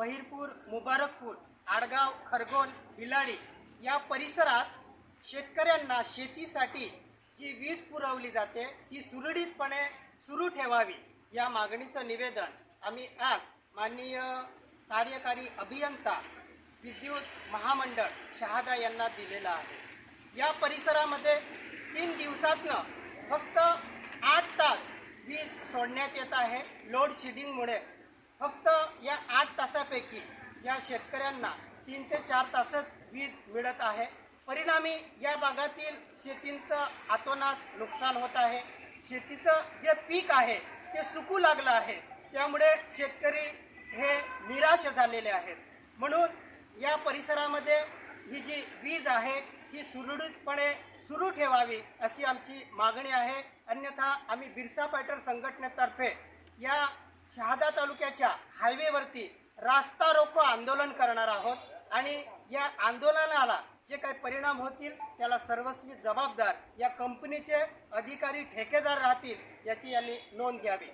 बहिरपूर मुबारकपूर आडगाव खरगोन बिलाडी या परिसरात शेतकऱ्यांना शेतीसाठी जी वीज पुरवली जाते ती सुरळीतपणे सुरू ठेवावी या मागणीचं निवेदन आम्ही आज माननीय कार्यकारी अभियंता विद्युत महामंडळ शहादा यांना दिलेलं आहे. या परिसरामध्ये तीन दिवसातनं फक्त आठ तास वीज सोडण्यात येत आहे. लोड शेडिंगमुळे फक्त या आठ तासापैकी या शेतकऱ्यांना तीन ते चार तासच वीज मिळत आहे. परिणामी या भागातील शेतींचं आतोनात नुकसान होत आहे. शेतीचं जे पीक आहे ते सुकू लागलं आहे. त्यामुळे शेतकरी हे निराश झालेले आहेत. म्हणून या परिसरामध्ये ही जी वीज आहे ही सुरळीतपणे सुरू ठेवावी अशी आमची मागणी आहे. अन्यथा आम्ही बिरसा फायटर संघटनेतर्फे या शहादा तालुक्याच्या हायवेवरती रास्ता रोको आंदोलन करणार आहोत आणि या आंदोलनाला जे काही परिणाम होतील त्याला सर्वस्वी जबाबदार या कंपनीचे अधिकारी ठेकेदार राहतील याची यांनी नोंद घ्यावी.